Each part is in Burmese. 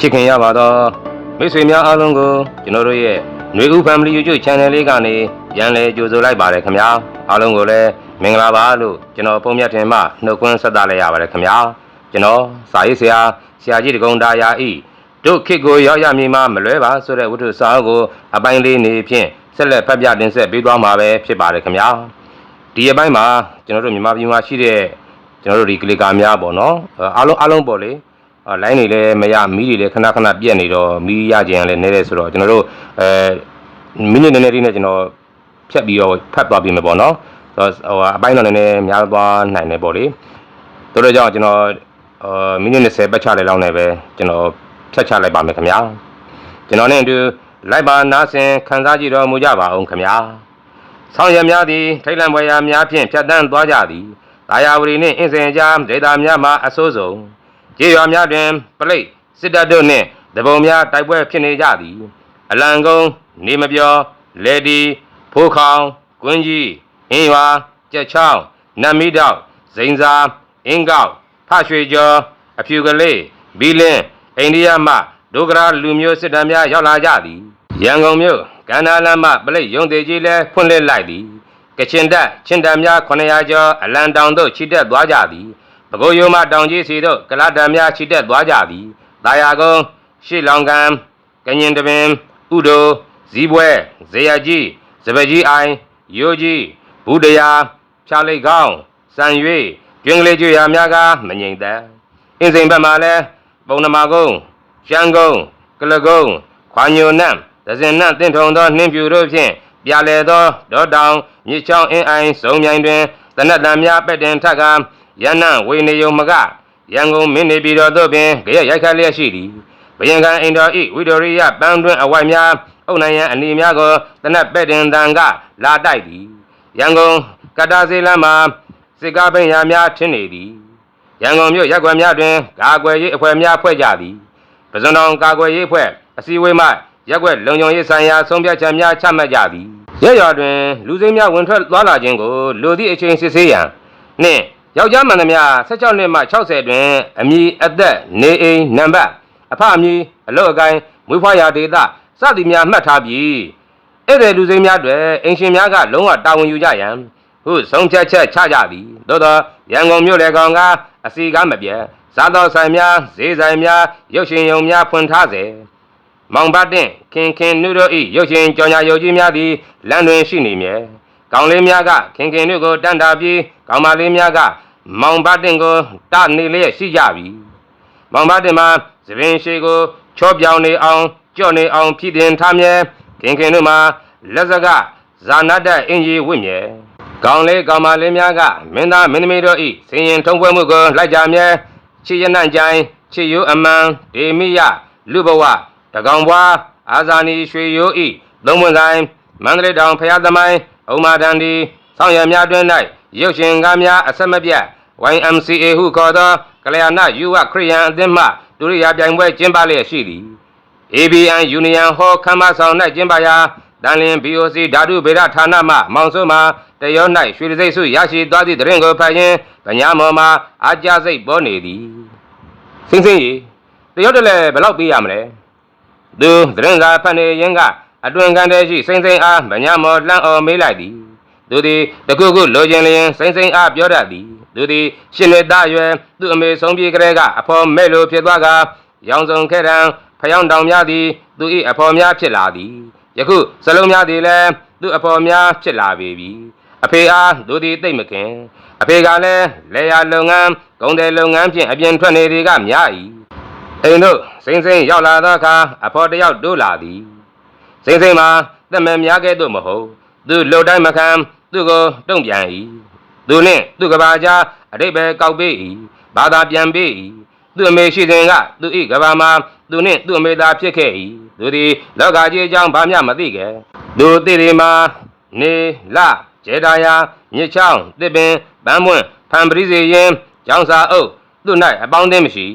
ချစ်ခင်ရပါတော့မိတ်ဆွေများအားလုံးကိုကျွန်တော်တို့ရဲ့ຫນွေဦး Family YouTube Channel လေးကနေပြန်လည်ကြိုဆိုလိုက်ပါတယ်ခင်ဗျာအားလုံးကိုလည်းမင်္ဂလာပါလို့ကျွန်တော်ပုံမြတ်တင်မှနှုတ်ခွန်းဆက်သလိုက်ရပါတယ်ခင်ဗျာကျွန်တော်စာရေးဆရာဆရာကြီးတကုံတာယာဤတို့ခေတ်ကိုရောက်ရမည်မှမလွဲပါဆိုတဲ့ဝတ္ထုစာအုပ်ကိုအပိုင်းလေးနေဖြင့်ဆက်လက်ဖတ်ပြတင်ဆက်ပေးသွားမှာပဲဖြစ်ပါတယ်ခင်ဗျာဒီအပိုင်းမှာကျွန်တော်တို့မြန်မာပြည်မှာရှိတဲ့ကျွန်တော်တို့ဒီကလစ်ကာများပေါ့နော်အားလုံးအားလုံးပေါ့လေအာ လိုင်းတွေလည်းမရမီးတွေလည်းခဏခဏပြက်နေတော့မီးရခြင်းလည်းနေတယ်ဆိုတော့ကျွန်တော်တို့အဲမိနစ်နည်းနည်းလေးနဲ့ကျွန်တော်ဖြတ်ပြီးတော့ဖတ်သွားပြီမယ်ပေါ့နော်ဆိုတော့ဟိုအပိုင်းတော့နည်းနည်းများသွားနိုင်တယ်ပေါ့လေတို့တော့ကြောင့်ကျွန်တော်အာမိနစ်20ပတ်ချလိုက်လောက်နေပဲကျွန်တော်ဖြတ်ချလိုက်ပါမယ်ခင်ဗျာကျွန်တော်နဲ့အတူလိုက်ပါနားဆင်ခန်းစားကြည့်တော်မူကြပါအောင်ခင်ဗျာဆောင်ရများသည်ထိတ်လန့်ပွဲရာများဖြင့်ဖြတ်တန်းသွားကြသည်တာယာဝရီနှင့်အင်းစင်ကြားဒေတာများမှာအဆိုးဆုံး ကျေးရွာများတွင်ပလိတ်စစ်တပ်တို့နှင့်တပုံများတိုက်ပွဲဖြစ်နေကြသည်အလံကုန်းနေမပြောလေဒီဖိုးခေါင်ကွင်းကြီးအင်းရွာကြက်ချောင်းနတ်မီတောက်ဇိန်စာအင်းကောက်ဖရွှေကျော်အဖြူကလေးဘီလင်းအိန္ဒိယမှဒုက္ခရာလူမျိုးစစ်တမ်းများရောက်လာကြသည်ရန်ကုန်မြို့ကန္နာလမ်းမှပလိတ်ရုံသေးကြီးလည်းဖွင့်လှစ်လိုက်သည်ကချင်တပ်ချင်းတပ်များ900ကျော်အလံတောင်သို့ချီတက်သွားကြသည် ပကိုးရိုးမတောင်ကြီးစီတို့ကလတ်တံများချီတက်သွားကြသည်။တာယာကုန်းရှေ့လောင်ကံကညင်တပင်ဥဒိုဇီးပွဲဇေယကြီးစပကြီးအိုင်ယိုကြီးဘူးတရာဖြာလိတ်ကောင်းစံရွေကျွင်းကလေးကျွရာများကမငိမ့်သက်အင်းစိန်ဘက်မှာလဲပုံနမကုန်းရှမ်းကုန်းကလကုန်းခွာညိုနန့်ဒဇင်နန့်တင့်ထုံသောနှင်းဖြူတို့ဖြင့်ပြလဲသောဒေါတောင်မြစ်ချောင်းအင်းအိုင်စုံမြိုင်တွင်တနတ်တံများပက်တင်ထက်က ယန္နဝေနေယုံမကရန်ကုန်မင်းနေပြည်တော်သို့ပင်ကြရရိုက်ခတ်လျက်ရှိသည်ဘယင်ခံအိန္ဒိုဤဝိဒရိယပန်းတွင်အဝိုက်များအုတ်နိုင်ရန်အနီများကိုတနတ်ပဲ့တင်တန်ကလာတိုက်သည်ရန်ကုန်ကတ္တဇေလမ်းမှာစစ်ကားပင်ရာများထင်းနေသည်ရန်ကုန်မြို့ရက်ွယ်များတွင်ကာကွယ်ရေးအဖွဲ့များဖွဲ့ကြသည်ပဇွန်တော်ကာကွယ်ရေးအဖွဲ့အစည်းအဝေးမှရက်ွက်လုံခြုံရေးဆိုင်ရာဆုံးဖြတ်ချက်များချမှတ်ကြသည်ရဲရွာတွင်လူစိမ်းများဝင်ထွက်သွားလာခြင်းကိုလူသည့်အချိန်စစ်ဆေးရန်နှင့် ယောက်ျားမှန်သမျှ16နှစ်မှ60တွင်အမည်အသက်နေအိမ်နံပါတ်အဖအမည်အလုပ်အကိုင်းမွေးဖွားရာဒေသစသည်များမှတ်ထားပြီးဧည့်သည်လူစိမ်းများတွင်အင်ရှင်များကလုံးဝတာဝန်ယူကြရန်ဟုဆုံးဖြတ်ချက်ချကြသည်သို့သောရန်ကုန်မြို့လေကောင်ကအစီကားမပြတ်စားသောဆိုင်များဈေးဆိုင်များရုပ်ရှင်ရုံများဖွင့်ထားစေမောင်ဘတ်တင်ခင်ခင်နုတို့ဤရုပ်ရှင်ကြော်ညာယုတ်ကြီးများသည်လမ်းတွင်ရှိနေမြဲကောင်းလေးများကခင်ခင်တို့ကိုတန်တာပြီးကောင်းမလေးများက မောင်ဘတ်တင်ကိုတနေလျက်ရှိကြပြီမောင်ဘတ်တင်မှာသပင်ရှိကိုချောပြောင်နေအောင်ကြော့နေအောင်ဖြစ်တင်ထားမြဲခင်ခင်တို့မှာလက်စကဇာနတ်တဲ့အင်ကြီးဝင့်မြဲကောင်းလေးကောင်းမလေးများကမင်းသားမင်းသမီးတို့ဤဆင်ရင်ထုံးပွဲမှုကိုလိုက်ကြမြဲချစ်ရနံ့ကြိုင်ချစ်ရိုးအမှန်ဒေမိယလူဘဝတကောင်ဘွားအာဇာနီရွှေရိုးဤသုံးမွန်ဆိုင်မန္တလေးတောင်ဖျားသမိုင်းအုံမာတန်ဒီဆောင်ရများတွင်၌ရုပ်ရှင်ကားများအဆက်မပြတ် YMCA ဟုခေါ်သောကလျာဏယူဝခရိယန်အသင်းမှဒုရိယာပြိုင်ပွဲကျင်းပလျက်ရှိသည် ABN Union Hall ခမ်းမဆောင်၌ကျင်းပရာတန်လင်း BOC ဓာတုဗေဒဌာနမှမောင်စိုးမှတရော၌ရွှေတစိမ့်စုရရှိသွားသည့်တရင်ကိုဖတ်ရင်းဗညာမော်မှာအာကြစိတ်ပေါ်နေသည်စင်းစင်းကြီးတရောတလဲဘယ်လောက်ပေးရမလဲသူသတင်းစာဖတ်နေရင်ကအတွင်ကန်တဲ့ရှိစိမ့်စိမ့်အားဗညာမော်လှမ်းအော်မေးလိုက်သည်သူသည်တခုခုလိုချင်လျင်စိမ့်စိမ့်အားပြောတတ်သည် သူသည်ရှင်နေသားရွယ်သူ့အမေဆုံးပြေကလေးကအဖော်မဲ့လိုဖြစ်သွားကရောင်စုံခဲ့တံဖျောင်းတောင်များသည်သူ၏အဖော်များဖြစ်လာသည်ယခုစလုံးများသည်လည်းသူ့အဖော်များဖြစ်လာပေပြီအဖေအားသူသည်သိမ့်မခင်အဖေကလည်းလေယာလုပ်ငန်းဂုံတယ်လုပ်ငန်းဖြင့်အပြင်ထွက်နေသည်ကများ၏အိမ်တို့စိမ့်စိမ့်ရောက်လာသောအခါအဖော်တစ်ယောက်တိုးလာသည်စိမ့်စိမ့်မှာသက်မဲ့များကဲ့သို့မဟုတ်သူလှုပ်တိုင်းမခံသူ့ကိုတုံ့ပြန်၏ သူနှင့်သူ့ကဘာကြားအတိတ်ပဲကောက်ပေး၏ဘာသာပြန်ပေး၏သူ့အမေရှိစဉ်ကသူ၏ကဘာမှာသူနှင့်သူ့အမေသာဖြစ်ခဲ့၏သူသည်လောကကြီးအကြောင်းဘာမျှမသိခဲ့သူတည်ဒီမှာနေလကျေတာယာမြစ်ချောင်းတစ်ပင်ပန်းပွင့်ဖန်ပရိစေရင်ကျောင်းစာအုပ်သူ့၌အပေါင်းအသင်းမရှိ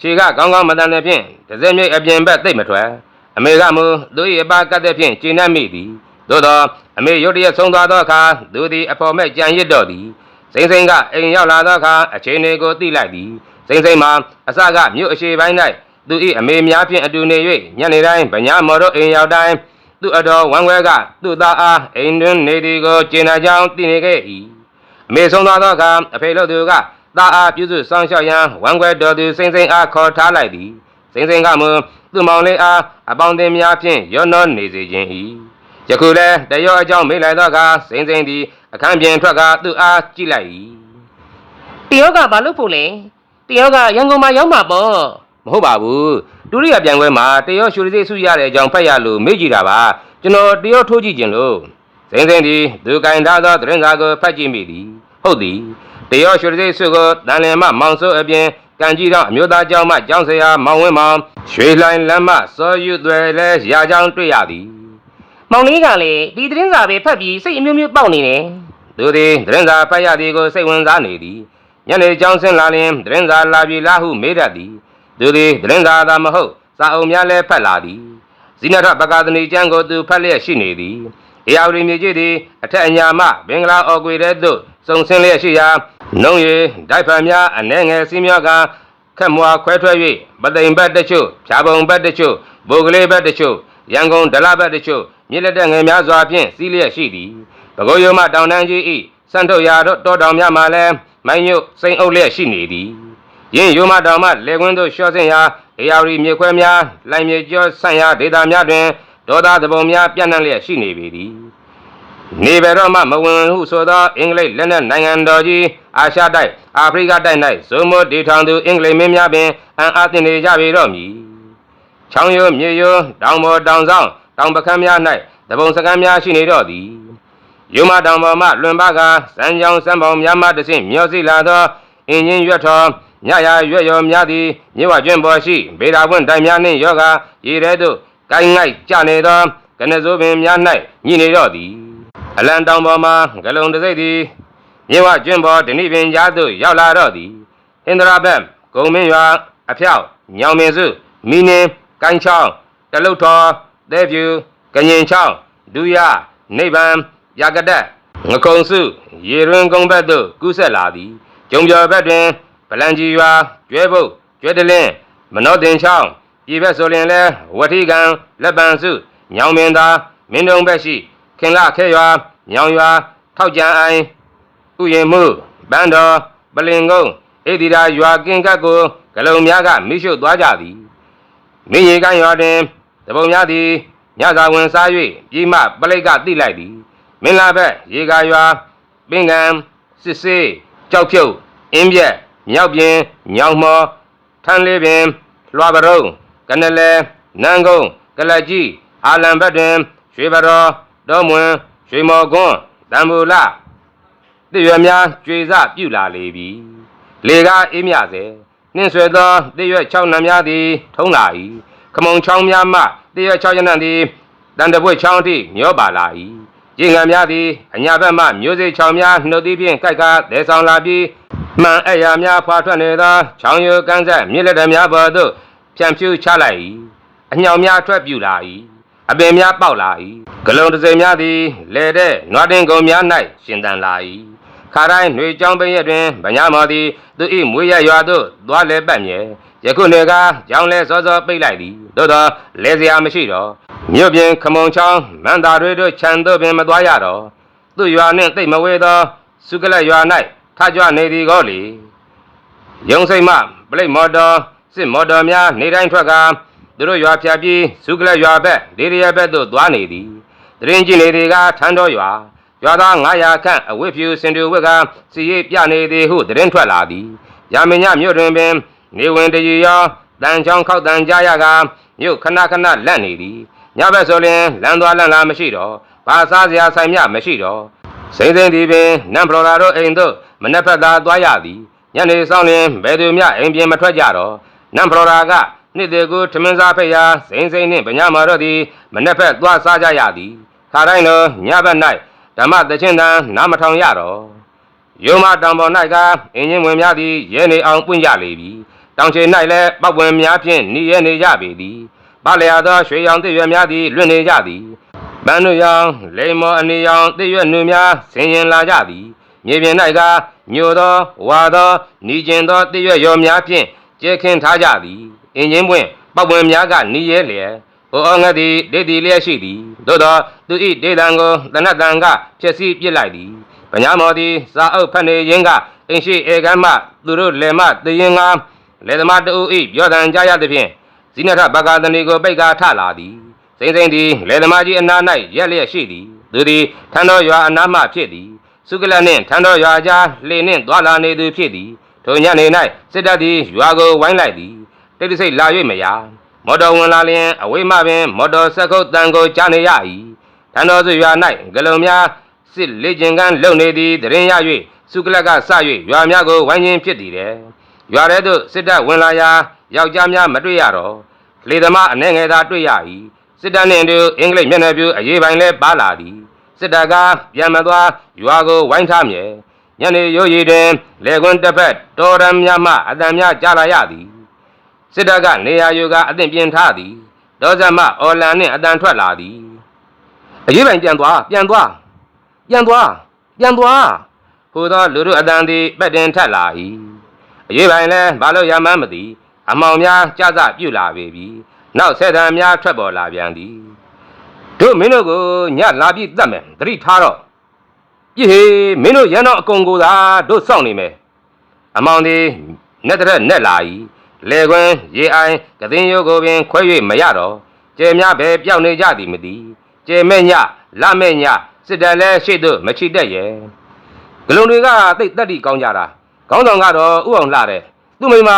ခြေကကောင်းကောင်းမတန်တဲ့ဖြင့်တစ်စက်မြိတ်အပြင်ဘက်သိပ်မထွက်အမေကမူသူ၏အပါကတ်တဲ့ဖြင့်ကျဉ်နှံ့မိသည် သို့သောအမေရုတ်တရက်ဆုံးသွားသောအခါသူသည်အဖော်မဲ့ကြံရစ်တော့သည်စိမ့်စိမ့်ကအိမ်ရောက်လာသောအခါအခြေအနေကိုသိလိုက်သည်စိမ့်စိမ့်မှာအစကမြို့အရှိပိုင်း၌သူ၏အမေများဖြင့်အတူနေ၍ညနေတိုင်းဗညာမော်တို့အိမ်ရောက်တိုင်းသူ့အတော်ဝမ်းခွဲကသူ့သားအားအိမ်တွင်နေသည်ကိုကျင်နာကြောင်းသိနေခဲ့၏အမေဆုံးသွားသောအခါအဖေလို့သူကသားအားပြုစုဆောင်ရှောက်ရန်ဝမ်းခွဲတော်သူစိမ့်စိမ့်အားခေါ်ထားလိုက်သည်စိမ့်စိမ့်ကမူသူ့မောင်လေးအားအပေါင်းအသင်းများဖြင့်ရောနှောနေစေခြင်း၏ ယခုလည်းတရောအကြောင်းမေးလိုက်သောအခါစိမ့်စိမ့်သည်အခန်းပြင်ထွက်ကသူ့အားကြည့်လိုက်၏တယောက်ကဘာလို့ဖို့လဲတယောက်ကရန်ကုန်မှာရောက်မှာပေါ့မဟုတ်ပါဘူးဒုတိယပြန်ခွဲမှာတရောရွှေစိတ်ဆုရတဲ့အကြောင်းဖတ်ရလို့မေ့ကြည့်တာပါကျွန်တော်တရောထိုးကြည့်ခြင်းလို့စိမ့်စိမ့်သည်သူကင်ထားသောသတင်းစာကိုဖတ်ကြည့်မိသည်ဟုတ်သည်တရောရွှေစိတ်ဆုကိုတန်လျင်မှမောင်စိုးအပြင်ကံကြီးတော့အမျိုးသားကျောင်းမှကျောင်းဆရာမောင်ဝင်းမောင်ရွှေလိုင်းလမ်းမှစောယူသွဲလဲရာကြောင်းတွေ့ရသည် မောင်လေးကလည်းဒီသတင်းစာပဲဖတ်ပြီးစိတ်အမျိုးမျိုးပေါက်နေတယ်သူသည်သတင်းစာဖတ်ရသည်ကိုစိတ်ဝင်စားနေသည်ညနေကျောင်းဆင်းလာလျင်သတင်းစာလာပြီလားဟုမေးတတ်သည်သူသည်သတင်းစာသာမဟုတ်စာအုပ်များလည်းဖတ်လာသည်ဇိနထပကာသနီကျမ်းကိုသူဖတ်လျက်ရှိနေသည်အေယာဝတီမြေကြီးသည်အထက်အညာမှဘင်္ဂလားအော်ကွေတဲ့သို့စုံဆင်းလျက်ရှိရာနှုံးရည်ဒိုက်ဖန်များအနှဲငယ်စီးများကခက်မွာခွဲထွက်၍ပသိမ်ဘက်တချို့ဖြာပုံဘက်တချို့ဘိုကလေးဘက်တချို့ ရန်ကုန်ဒလဘက်တချို့မြစ်လက်တက်ငယ်များစွာဖြင့်စီးလျက်ရှိသည်ပကိုးရိုးမှတောင်တန်းကြီးဤစံထုတ်ရာတို့တောတောင်များမှလည်းမိုင်းညွတ်စိန်အုပ်လျက်ရှိနေသည်ယင်းရိုးမတောင်မှလေကွင်းသို့လျှော့ဆင်းရာအေယာဝတီမြေခွဲများလိုင်မြေကျော်ဆန့်ရာဒေသများတွင်ဒေါသသဘုံများပြန့်နှံ့လျက်ရှိနေပေသည်နေဘယ်တော့မှမဝင်ဟုဆိုသောအင်္ဂလိပ်လက်နက်နိုင်ငံတော်ကြီးအာရှတိုက်အာဖရိကတိုက်၌ဇုံမိုဒေထောင်သူအင်္ဂလိပ်မင်းများပင်အံအားသင့်နေကြပေတော့မည် ချောင်းရိုးမြေရိုးတောင်ပေါ်တောင်ဆောင်တောင်ပကမ်းများ၌တပုံစကမ်းများရှိနေတော့သည်ယုံမတောင်ပေါ်မှလွန်ပါကစံကြောင်စံပေါင်များမှတဆင့်မျောစီလာသောအင်းချင်းရွက်တော်ညရာရွက်ရော်များသည်မြေဝကျွန်းပေါ်ရှိဗေဒာပွင့်တိုင်များနှင့်ယောဂရေထဲသို့ကိုင်းငိုက်ကြနေသောကနစိုးပင်များ၌ညှိနေတော့သည်အလံတောင်ပေါ်မှဂလုံတစိမ့်သည်မြေဝကျွန်းပေါ်ဒဏိပင်ကြားသို့ရောက်လာတော့သည်ဟင်္ဒရာဘက်ဂုံမင်းရွာအဖျောက်ညောင်မင်းစုမီနင်း ကိုင်းချောင်းတလုတ်တော်သဲဖြူကညင်ချောင်းဒူရနိဗ္ဗာန်ရာကတက်ငကုံစုရေရွင်ကုံဘက်သို့ကူးဆက်လာသည်ကျုံကျော်ဘက်တွင်ဗလန်ကြီးရွာကျွဲဘုတ်ကျွဲတလင်းမနောတင်ချောင်းပြည်ဘက်ဆိုရင်လဲဝတိကံလက်ပံစုညောင်မင်းသာမင်းတုံဘက်ရှိခင်လခဲရွာညောင်ရွာထောက်ကြံအိုင်ဥယျာဉ်မှုဘန်းတော်ပလင်ကုန်းဣတိရာရွာကင်းကတ်ကိုဂလုံများကမိရှုသွားကြသည် မင်းရေကန်းရွာတွင်တပုံများသည်ညစာဝင်စား၍ပြည်မှပလိတ်ကတိလိုက်သည်မင်းလာဘက်ရေကာရွာပင်ကံစစ်စေးကြောက်ဖြုတ်အင်းပြက်မြောက်ပြင်းညောင်မော်ထန်းလေးပင်လွှာပရုံကနလဲနန်းကုန်းကလတ်ကြီးအာလံဘက်တွင်ရွှေဘတော်တောမွင်ရွှေမော်ကွန်းတံဘူလတည့်ရွယ်များကျွေစပြုလာလေပြီလေကားအေးမြစေ နှင်းဆွဲသောတည့်ရွက်6နံများသည် ထုံးလာ၏ခမုံချောင်းများမှတည့်ရွက်6ရနံသည်တန်တပွေချောင်းအထိမျောပါလာ၏ရေငံများသည်အညာဘက်မှမျိုးစေ့ချောင်းများနှုတ်သီးဖြင့်ကိုက်ကားဒဲဆောင်လာပြီးမှန်အရာများဖွာထွက်နေသောချောင်းရိုးကန်းဆက်မြစ်လက်တများပေါ်သို့ဖြန့်ဖြူးချလိုက်၏အညောင်များထွက်ပြူလာ၏အပင်များပေါက်လာ၏ဂလုံတစိမ်များသည်လဲတဲ့နွားတင်ကုံများ၌ရှင်သန်လာ၏ ခါတိုင်းຫນွေကြောင်းပင်ရက်တွင်ဗညာမော်သည်သူ၏မွေးရရွာသို့သွားလဲပတ်မြဲယခုနေကကြောင်းလဲစောစောပိတ်လိုက်သည်သို့သောလဲစရာမရှိတော့မြို့ပြင်ခမုံချောင်းမန္တာတွေတို့ခြံသို့ပင်မသွားရတော့သူ့ရွာနှင့်တိတ်မဝေသောစုကလတ်ရွာ၌ထကြွနေသည်ကောလေရုံစိတ်မှပလိတ်မော်တော်စစ်မော်တော်များနေတိုင်းထွက်ကသူတို့ရွာဖြတ်ပြီးစုကလတ်ရွာဘက်ဒေရရဘက်သို့သွားနေသည်တရင်ကြည့်နေသည်ကထန်းတော်ရွာ ရွာသား900ခန့်အဝတ်ဖြူစင်တူဝက်ကစီရိပ်ပြနေသည်ဟုတရင်ထွက်လာသည်ရာမညမြို့တွင်ပင်နေဝင်တရီရောတန်ချောင်းခောက်တန်ကြရကမြို့ခဏခဏလက်နေသည်ညဘက်ဆိုရင်လမ်းသွားလမ်းလာမရှိတော့ဘာစားစရာဆိုင်မြမရှိတော့စိမ့်စိမ့်ဒီပင်နမ်ဖလော်လာတို့အိမ်သို့မနှက်ဖက်သာသွားရသည်ညနေဆောင်လင်ဘယ်သူမျှအိမ်ပြင်မထွက်ကြတော့နမ်ဖလော်လာကနှစ်တေကိုထမင်းစားဖိတ်ရာစိမ့်စိမ့်နှင့်ဗညာမာတို့သည်မနှက်ဖက်သွားစားကြရသည်ခါတိုင်းလိုညဘက်၌ ဓမ္မသချင်းတန်နားမထောင်ရတော့ယုံမတောင်ပေါ်၌ကအင်းချင်းဝင်များသည်ရဲနေအောင်ပွင့်ကြလေပြီတောင်ချေ၌လည်းပောက်ပွင့်များဖြင့်หนีရဲနေကြပေသည်ပါလျာသောရွှေရောင်တည့်ရွယ်များသည်လွင့်နေကြသည်ပန်းတို့ရောင်လိမ္မောအနေရောင်တည့်ရွက်နှူများဆင်ရင်လာကြသည်မြေပြင်၌ကညိုသောဝါသောနီကျင်သောတည့်ရွက်ရောများဖြင့်ကျဲခင်းထားကြသည်အင်းချင်းပွင့်ပောက်ပွင့်များကနီးရဲလျက် ဟိုအောငတ်သည်ဒေတီလျက်ရှိသည်သို့သောသူဤဒေတံကိုတနတ်တန်ကဖြည့်ဆည်းပစ်လိုက်သည်ပညာမော်သည်စာအုပ်ဖတ်နေရင်းကအင်ရှိဧကမ်းမှသူတို့လယ်မတည်ရင်ကလေသမားတူဤပြောတန်ကြရသဖြင့်ဇိနထဘဂသနီကိုပိတ်ကာထလာသည်စိမ့်စိမ့်သည်လေသမားကြီးအနား၌ရက်လျက်ရှိသည်သူသည်ထန်းတော်ရွာအနားမှဖြစ်သည်စုကလနှင့်ထန်းတော်ရွာကြားလှေနှင့်သွာလာနေသူဖြစ်သည်ထိုညနေ၌စစ်တပ်သည်ရွာကိုဝိုင်းလိုက်သည်တိတ်တဆိတ်လာ၍မယာ မော်တော်ဝင်လာလျင်အဝေးမှပင်မော်တော်စက်ကုတ်တန်ကိုကြားနေရ၏ထန်းတော်စုရွာ၌ဂလုံများစစ်လေ့ကျင့်ကန်းလုပ်နေသည်တရင်ရ၍စုကလကစ၍ရွာများကိုဝိုင်းခြင်းဖြစ်သည်တဲ့ရွာထဲသို့စစ်တပ်ဝင်လာရာယောက်ျားများမတွေ့ရတော့လေသမားအနှဲငယ်သာတွေ့ရ၏စစ်တပ်နှင့်အတူအင်္ဂလိပ်မျက်နှာပြူအရေးပိုင်းလဲပါလာသည်စစ်တပ်ကပြန်မသွားရွာကိုဝိုင်းထားမြဲညနေရိုးရီတွင်လေကွန်းတစ်ဖက်တော်ရံများမှအတန်များကြားလာရသည် စစ်တပ်ကနေရာယူကအသင့်ပြင်ထားသည်ဒေါဇမအော်လန်နှင့်အတန်ထွက်လာသည်အရေးပိုင်ပြန်သွားပြန်သွားပြန်သွားပြန်သွားဟိုသောလူတို့အတန်သည်ပက်တင်ထက်လာ၏အရေးပိုင်လည်းဘာလို့ရမှန်းမသိအမောင်များကြစပြုတ်လာပေပြီနောက်ဆက်တံများထွက်ပေါ်လာပြန်သည်တို့မင်းတို့ကိုညလာပြီးတတ်မယ်သတိထားတော့ပြည့်ဟေမင်းတို့ရန်တော့အကုန်ကိုသာတို့စောင့်နေမယ်အမောင်သည်နဲ့တရက်နဲ့လာ၏ လေကွင်းရေအိုင်ကသိန်းရုပ်ကိုပင်ခွဲ၍မရတော့ကျဲများပဲပျောက်နေကြသည်မသိကျဲမဲ့ညလမဲ့ညစစ်တပ်လည်းရှေ့သို့မချီတက်ရဲ့ဂလုံတွေကတိတ်တက်တီကောင်းကြတာခေါင်းဆောင်ကတော့ဥအောင်လှတယ်သူ့မိမ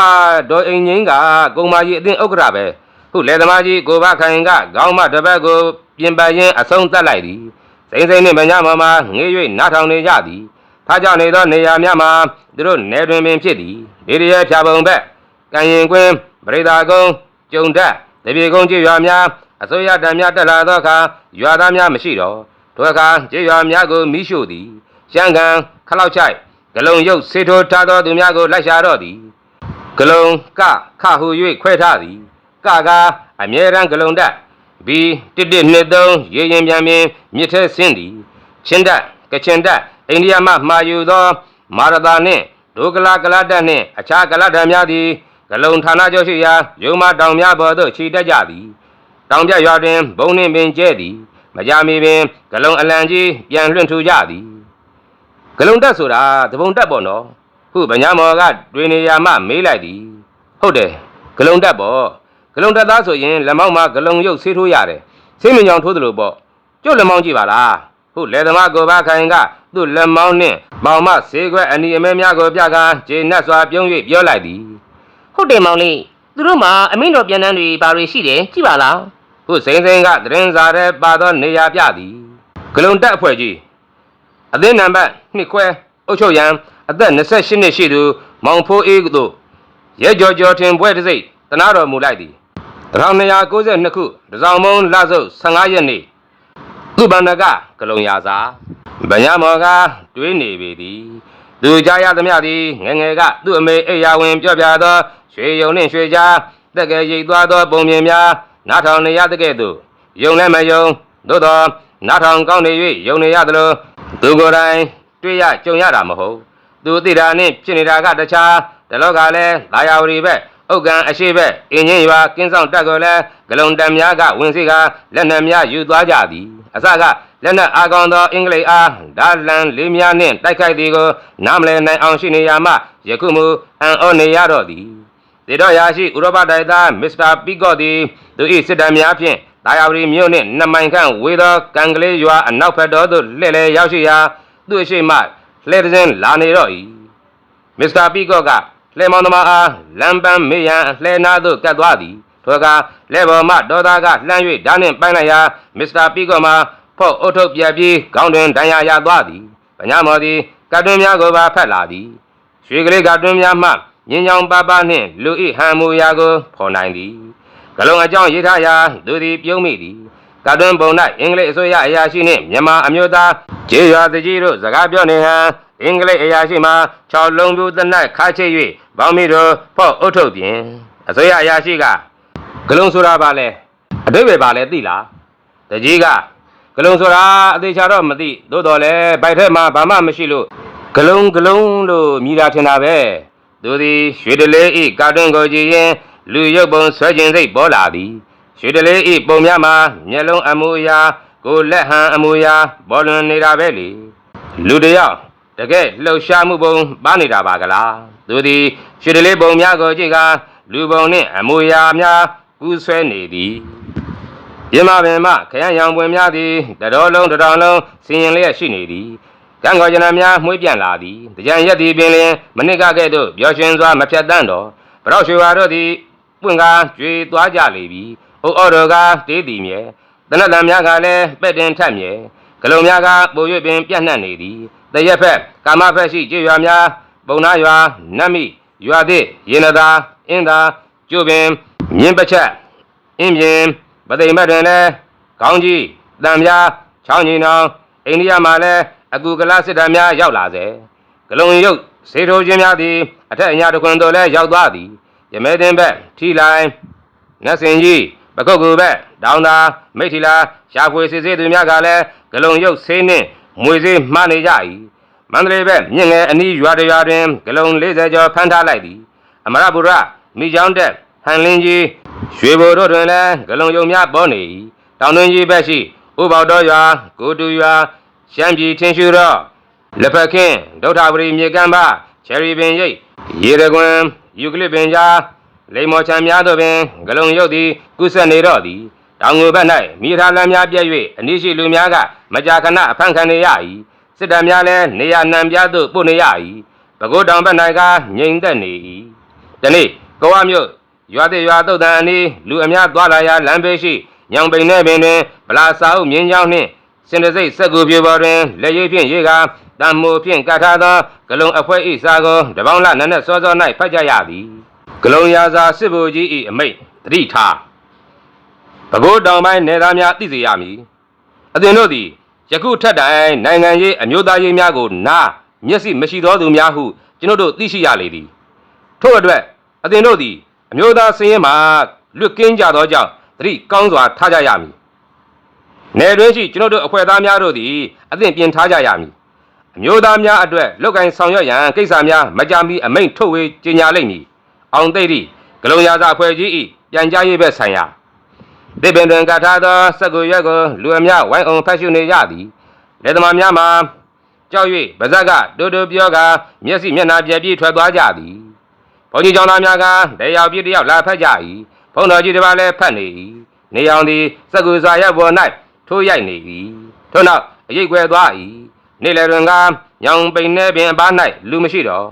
ဒေါ်အိမ်ငိမ့်ကကုံမာကြီးအတင်းဥက္ကရာပဲခုလေသမားကြီးကိုဘခိုင်ကခေါင်းမတစ်ပတ်ကိုပြင်ပရင်းအဆုံးတက်လိုက်သည်စိမ့်စိမ့်နှင့်မညမမှာငေး၍နားထောင်နေကြသည်ဖားကြနေသောနေရာများမှာသူတို့နေတွင်ပင်ဖြစ်သည်ဒေရီရဲဖြာပုံဘက် ကံရင်ကွင်းပရိသာကုန်းကျုံတက်တပြေကုန်းကျေးရွာများအစိုးရတံများတက်လာသောအခါရွာသားများမရှိတော့ထိုအခါကျေးရွာများကိုမိရှို့သည်ရှမ်းကန်ခလောက်ချိုက်ဂလုံရုပ်ဆေထိုးထားသောသူများကိုလိုက်ရှာတော့သည်ဂလုံကခဟု၍ခွဲထားသည်ကကအမြဲတမ်းဂလုံတက်ဘီတစ်တစ်နှစ်သုံးရေရင်ပြန်ပင်မြစ်ထဲဆင်းသည်ချင်းတက်ကချင်တက်အိန္ဒိယမှမှာယူသော မာရတာနှင့်ဒုကလာကလတ်တက်နှင့်အခြားကလတ်တံများသည် ဂလုံဌာနချုပ်ရှိရာရုံမတောင်များပေါ်သို့ခြိတက်ကြသည်တောင်ပြရွာတွင်ဘုံနှင့်ပင်ကျဲသည်မကြမီပင်ဂလုံအလံကြီးပြန်လွှင့်ထူကြသည်ဂလုံတက်ဆိုတာတပုံတက်ပေါ့နော်ခုဗညာမော်ကတွင်နေရမှမေးလိုက်သည်ဟုတ်တယ်ဂလုံတက်ပေါ့ဂလုံတက်သားဆိုရင်လက်မောင်းမှာဂလုံရုပ်ဆေးထိုးရတယ်ဆေးမင်ကြောင်ထိုးသလိုပေါ့ကျုပ်လက်မောင်းကြည့်ပါလားခုလေသမားကိုဘခိုင်ကသူ့လက်မောင်းနှင့်မောင်မဆေးခွက်အနီအမဲများကိုပြကားဂျေနတ်စွာပြုံး၍ပြောလိုက်သည် ဟုတ်တယ်မောင်လေးသူတို့မှာအမိန့်တော်ပြန်တန်းတွေဘာတွေရှိတယ်ကြည့်ပါလားခုစိမ့်စိမ့်ကသတင်းစာထဲပါသောနေရာပြသည်ဂလုံတက်အဖွဲ့ကြီးအသင်းနံပါတ်2ခွဲအုတ်ချုပ်ရန်အသက်28နှစ်ရှိသူမောင်ဖိုးအေးတို့ရဲကြော်ကြော်ထင်ပွဲတစ်စိတ်တနာတော်မူလိုက်သည်1292ခုတစောင်းမုံလဆုပ်15ရက်နေ့သူဗန္ဒကဂလုံရာစာဗညာမော်ကတွေးနေပေသည် သူကြားရသမျှသည်ငယ်ငယ်ကသူ့အမေအိယာဝင်ပြောပြသောရွှေယုံနှင့်ရွှေကြားတက်ကယ်ရိတ်သွားသောပုံမြင်များနားထောင်နေရတဲ့ကဲ့သို့ယုံလည်းမယုံသို့သောနားထောင်ကောင်းနေ၍ယုံနေရသလိုသူကိုယ်တိုင်တွေ့ရကြုံရတာမဟုတ်သူသိတာနှင့်ဖြစ်နေတာကတခြားတလောကလည်းလာယာဝတီဘက်ဥက္ကံအရှိဘက်အင်းချင်းရွာကင်းဆောင်တက်ကိုလည်းဂလုံတံများကဝင်စီကလက်နက်များယူသွားကြသည်အစက လက်နက်အာကောင်သောအင်္ဂလိပ်အားဒါလန်လေးများနှင့်တိုက်ခိုက်သည်ကိုနားမလည်နိုင်အောင်ရှိနေရမှယခုမူအန်အောနေရတော့သည်ဒေတော့ရာရှိဥရောပတိုက်သားမစ္စတာပီကော့သည်သူ၏စစ်တမ်းများဖြင့်တာယာဝတီမြို့နှင့်နှစ်မိုင်ခန့်ဝေသောကံကလေးရွာအနောက်ဘက်တော်သို့လှည့်လည်ရောက်ရှိရာသူ့အရှိမှလှည့်တစ်စင်းလာနေတော့၏မစ္စတာပီကော့ကလှည့်မောင်သမားအားလမ်းပန်းမေးရန်လှည့်နာသို့ကတ်သွားသည်ထိုအခါလက်ပေါ်မှဒေါ်သားကလှမ်း၍ဓာတ်နှင့်ပိုင်းလိုက်ရာမစ္စတာပီကော့မှာ ဖော့အုတ်ထုတ်ပြက်ပြီးခေါင်းတွင်ဒဏ်ရာရသွားသည်ပညာမော်သည်ကတ်တွင်များကိုပါဖက်လာသည်ရွှေကလေးကတွင်းများမှညင်ကြောင်ပါပါနှင့်လူဤဟံမူရာကိုဖော်နိုင်သည်ဂလုံးအကြောင်းရေးထားရာသူသည်ပြုံးမိသည်ကတွင်းပုံ၌အင်္ဂလိပ်အစိုးရအရာရှိနှင့်မြန်မာအမျိုးသားကျေးရွာတကြီးတို့စကားပြောနေဟံအင်္ဂလိပ်အရာရှိမှာ6လုံးပြူတနတ်ခါချိတ်၍ဘောင်းမီတို့ဖော့အုတ်ထုတ်ပြင်အစိုးရအရာရှိကဂလုံးဆိုတာပါလဲအတိတ်ပဲပါလဲသိလားတကြီးက ဂလုံးဆိုတာအသေးချာတော့မသိသို့တော်လဲဘိုက်ထဲမှာဘာမှမရှိလို့ဂလုံးဂလုံးလို့မြည်တာထင်တာပဲသူသည်ရွှေတလေးဤကာတွန်းကိုကြည့်ရင်လူရုပ်ပုံဆွဲခြင်းစိတ်ပေါ်လာသည်ရွှေတလေးဤပုံများမှာမျက်လုံးအမူအရာကိုယ်လက်ဟန်အမူအရာပေါ်လွင်နေတာပဲလေလူတစ်ယောက်တကယ်လှုပ်ရှားမှုပုံပါနေတာပါကလားသူသည်ရွှေတလေးပုံများကိုကြည့်ကလူပုံနှင့်အမူအရာများကူးဆွဲနေသည် ပြမပင်မခရမ်းရောင်ပွင်များသည်တတော်လုံးတတော်လုံးစင်ရင်လျက်ရှိနေသည်ကံကောကျနာများမှွေးပြန်လာသည်တကြံရက်သည်ပင်လျင်မနစ်ကကဲ့သို့ပျော်ရွှင်စွာမဖြတ်တန်းတော့ပရောက်ရွှေဝါတို့သည်ပွင့်ကားကြွေသွားကြလေပြီအိုအော်တော်ကတေးသည်မြဲတနတ်တန်များကလည်းပဲ့တင်ထက်မြဲဂလုံများကပို၍ပင်ပြန့်နှံ့နေသည်တရက်ဖက်ကာမဖက်ရှိကြေးရွာများပုံနာရွာနတ်မိရွာသည့်ရေနသာအင်းသာကျို့ပင်မြင်းပချက်အင်းပြင် ပသိမ်မတ်တွင်လည်းကောင်းကြီးတံပြားချောင်းကြီးနောင်အိန္ဒိယမှာလည်းအကူကလစစ်တပ်များရောက်လာစေဂလုံရုပ်စေထိုးခြင်းများသည်အထက်အညာတစ်ခွင်သို့လည်းရောက်သွားသည်ရမဲတင်ဘက်ထီလိုင်းနတ်စင်ကြီးပကုတ်ကူဘက်ဒေါင်းသာမိထီလာရှာဖွေစစ်စစ်သူများကလည်းဂလုံရုပ်ဆေးနှင့်မွေစေးမှားနေကြ၏မန္တလေးဘက်မြင့်ငယ်အနီးရွာတစ်ရွာတွင်ဂလုံ40ကျော်ဖမ်းထားလိုက်သည်အမရပူရမိချောင်းတက်ဟန်လင်းကြီး ရွှေဘိုတို့တွင်လည်းဂလုံယုံများပေါ်နေ၏တောင်တွင်ကြီးဘက်ရှိဥပေါတော်ရွာကိုတူရွာရှမ်းပြည်ထင်းရှူတော့လက်ဖက်ခင်းဒုဋ္ဌပရိမြေကမ်းပါချယ်ရီပင်ရိပ်ရေရကွန်ယူကလစ်ပင်ကြားလိမ္မော်ချံများတို့ပင်ဂလုံယုတ်သည်ကုဆက်နေတော့သည်တောင်ငွေဘက်၌မိထားလမ်းများပြည့်၍အနည်းရှိလူများကမကြာခဏအဖမ်းခံနေရ၏စစ်တပ်များလည်းနေရနံပြားသို့ပို့နေရ၏ပဲခူးတောင်ဘက်၌ကငြိမ်သက်နေ၏ဒီနေ့ကောဝမြို့ ရွာတဲ့ရွာတုတ်တန်အနီးလူအများသွားလာရာလမ်းဘေးရှိညောင်ပိန်နဲ့ပင်တွင်ဗလာစာအုပ်မြင်းချောင်းနှင့်စင်တစိတ်စက်ကူပြေပေါ်တွင်လက်ရည်ဖြင့်ရေးကာတံမိုဖြင့်ကတ်ထားသောဂလုံအဖွဲဤစာကိုတပေါင်းလနက်နက်စောစော၌ဖတ်ကြရသည်ဂလုံရာစာစစ်ဘိုလ်ကြီးဤအမိတ်တတိထားဘကိုးတောင်ပိုင်းနေသားများသိစေရမည်အသင်တို့သည်ယခုထက်တိုင်နိုင်ငံရေးအမျိုးသားရေးများကိုနားမျက်စိမရှိသောသူများဟုကျွန်ုပ်တို့သိရှိရလေသည်ထို့အတွက်အသင်တို့သည် အမျိုးသားစင်းရဲမှာလွတ်ကင်းကြသောကြောင့်သတိကောင်းစွာထားကြရမည်။နယ်တွင်းရှိကျွန်ုပ်တို့အဖွဲ့သားများတို့သည်အသင်ပြင်ထားကြရမည်။အမျိုးသားများအတွက်လောက်ကင်ဆောင်ရွက်ရန်ကိစ္စများမကြမီအမိန့်ထုတ်ဝေကြေညာလိမ့်မည်။အောင်သိတိဂလုံရာဇအဖွဲ့ကြီး၏ပြန်ကြားရေးဘက်ဆိုင်ရာဒီပင်တွင်ကထားသောစက်ကူရွက်ကိုလူအများဝိုင်းအောင်ဖတ်ရှုနေကြသည်။လက်သမားများမှာကြောက်၍ဗဇက်ကတိုးတိုးပြောကမျက်စိမျက်နှာပြက်ပြီးထွက်သွားကြသည်။ ဘုန်းကြီးကျောင်းသားများကတယောက်ပြည့်တယောက်လာဖက်ကြ၏ဘုန်းတော်ကြီးတစ်ပါးလည်းဖက်နေ၏နေအောင်သည်စက္ကူစာရပ်ပေါ်၌ထိုးရိုက်နေ၏ထို့နောက်အရိပ်ကွယ်သွား၏နေ့လယ်တွင်ကညောင်ပိန်နေပင်အပား၌လူမရှိတော့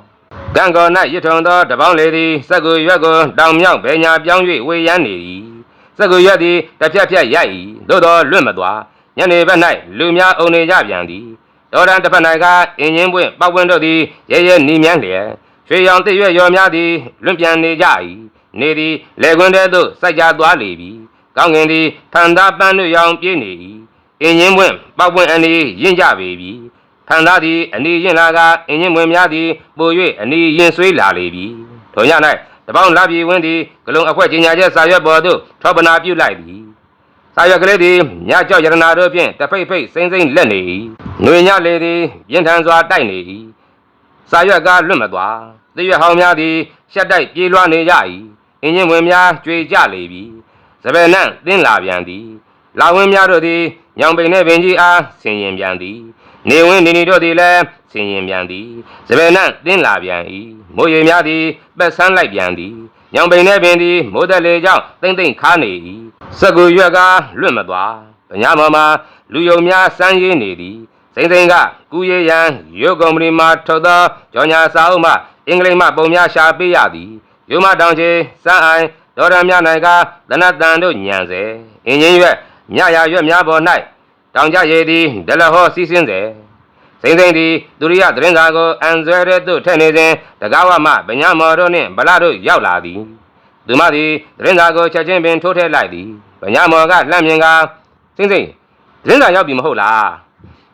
ကံကော်၌ရစ်ထုံသောတပေါင်းလေသည်စက္ကူရွက်ကိုတောင်မြောက်ဘယ်ညာပြောင်း၍ဝေယမ်းနေ၏စက္ကူရွက်သည်တစ်ဖြတ်ဖြတ်ရိုက်၏သို့သောလွတ်မသွားညနေဘက်၌လူများအုံနေကြပြန်သည်တော်ရန်တစ်ဖက်၌ကအင်းချင်းပွင့်ပောက်ပွင့်တို့သည်ရဲရဲနီမြန်းလျက် ရွှေရောင်တည့်ရွက်ရော်များသည်လွင့်ပြန်နေကြ၏နေသည်လေကွင်းတဲသို့စိုက်ကြသွားလေပြီကောင်းကင်သည်ဖန်သားပန်းတို့ရောင်ပြေးနေ၏အင်းရင်ပွင့်ပောက်ပွင့်အနီးရင့်ကြပေပြီဖန်သားသည်အနီးရင့်လာကအင်းရင်ပွင့်များသည်ပို၍အနီးရင်ဆွေးလာလေပြီထိုည၌တပေါင်းလာပြေဝင်းသည်ဂလုံအခွက်ကြီးညာချက်စာရွက်ပေါ်သို့ထောပနာပြုလိုက်သည်စာရွက်ကလေးသည်ညကြောက်ရတနာတို့ဖြင့်တဖိတ်ဖိတ်စိမ့်စိမ့်လက်နေ၏။ຫນွေညလေသည်ပြင်းထန်စွာတိုက်နေ၏။စာရွက်ကလွတ်မသွား။ သရွက်ဟောင်းများသည်ရှက်တိုက်ပြေးလွှားနေကြ၏။အင်းရင်ဝင်များကြွေကြလေပြီ။စပယ်နန့်သင်းလာပြန်သည်။လာဝင်းများတို့သည်ညောင်ပိန်နှင့်ပင်ကြီးအားဆင်ရင်ပြန်သည်။နေဝင်းနေနေတို့သည်လည်းဆင်ရင်ပြန်သည်။စပယ်နန့်သင်းလာပြန်၏။မိုးရေများသည်ပက်ဆန်းလိုက်ပြန်သည်။ညောင်ပိန်နှင့်ပင်သည်မိုးသက်လေကြောင့်တိမ့်တိမ့်ခါနေ၏။စက်ကူရွက်ကလွတ်မသွား။ဗညာမော်မှာလူယုံများစမ်းရေးနေသည်။စိမ့်စိမ့်ကကူရရန်ရုပ်ကုမ္ပဏီမှထုတ်သောကြော်ညာစာအုပ်မှ အင်္ဂလိပ်မှပုံများရှာပေးရသည်။ရုံမတောင်ချေစမ်းအိုင်ဒေါ်ရမြနိုင်ကသနတန်တို့ညံစေ။အင်းချင်းရွက်မြရရွက်များပေါ်၌တောင်ကြရည်သည်ဒလဟောစီးစင်းစေ။စိမ့်စိမ့်သည်ဒုရိယသတင်းစာကိုအန်ဆွဲတဲ့သို့ထည့်နေစဉ်တကားဝမှဗညာမော်တို့နှင့်ဗလာတို့ရောက်လာသည်သူမသည်သတင်းစာကိုချက်ချင်းပင်ထိုးထည့်လိုက်သည်ဗညာမော်ကလှမ်းမြင်ကစိမ့်စိမ့်သတင်းစာရောက်ပြီမဟုတ်လား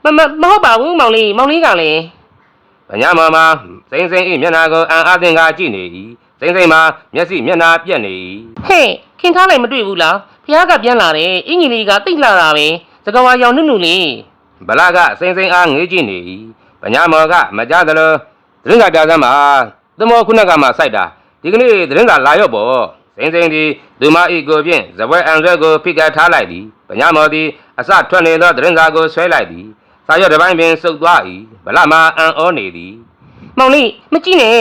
မမမဟုတ်ပါဘူးမောင်လေးမောင်လေးကလည်းဗညာမော်မှာ စိမ့်စိမ့်၏မျက်နှာကိုအန်အားသင်ကကြည့်နေ၏စိမ့်စိမ့်မှာမျက်စိမျက်နှာပြက်နေ၏ဟဲ့ခင်ထားလိုက်မတွေ့ဘူးလားဖះကပြန်လာတယ်အင်ကြီးလေးကတိတ်လာတာပဲစကဝါရောင်နုနုလေးဗလာကစိမ့်စိမ့်အားငေးကြည့်နေ၏ဗညာမော်ကမကြသလိုသတင်းစာပြစမ်းမှာသမောခုနကမှစိုက်တာဒီကနေ့သတင်းစာလာရော့ပေါ့စစိမ့်စိမ့်သည်သူမဤကိုဖြင့်ဇပွဲအံဆွဲကိုဖိကတ်ထားလိုက်သည်ပညာမော်သည်အစထွက်နေသောသတင်းစာကိုဆွဲလိုက်သည်စာရွက်တစ်ပိုင်းပင်စုပ်သွား၏ဗလမာအံ့ဩနေသည် မောင်လေးမကြည့်နဲ့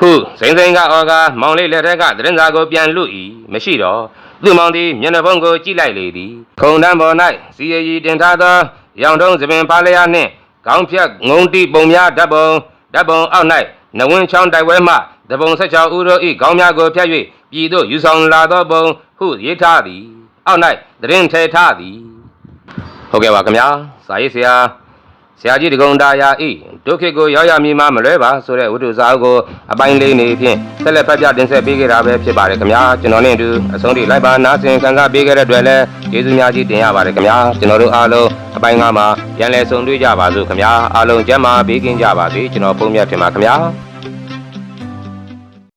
ဟုစိမ့်စိမ့်ကအော်ကမောင်လေးလက်ထက်ကသတင်းစာကိုပြန်လွတ်၏မရှိတော့သူမောင်သည်မျက်နှာဖုံးကိုကြည့်လိုက်လေသည်ခုံတန်းပေါ်၌စီရည်တင်ထားသောရောင်တုံးသပင်ဖားလျာနှင့်ခေါင်းဖြတ်ငုံတိပုံများဓာတ်ပုံဓာတ်ပုံအောက်၌နဝင်းချောင်းတိုက်ပွဲမှတပုံ၁၆ဦးတို့၏ခေါင်းများကိုဖြတ်၍ပြည်သို့ယူဆောင်လာသောပုံဟုရေးထားသည်အောက်၌သတင်းထည့်ထားသည်ဟုတ်ကဲ့ပါခင်ဗျာစာရေးဆရာ ဆရာကြီးတကုံတာယာဤဒုက္ခကိုရောက်ရမည်မမလွဲပါဆိုတဲ့ဝတ္ထုစာအုပ်ကိုအပိုင်းလေးနေဖြင့်ဆက်လက်ဖတ်ပြတင်ဆက်ပေးခဲ့တာပဲဖြစ်ပါတယ်ခင်ဗျာကျွန်တော်နဲ့အတူအဆုံးထိလိုက်ပါနားဆင်ခံစားပေးခဲ့တဲ့အတွက်လည်းကျေးဇူးများကြီးတင်ရပါတယ်ခင်ဗျာကျွန်တော်တို့အားလုံးအပိုင်းငါမှာပြန်လည်ဆုံတွေ့ကြပါစို့ခင်ဗျာအားလုံးကျမ်းမာပေးကင်းကြပါစေကျွန်တော်ပုံမြတ်တင်ပါခင်ဗျာ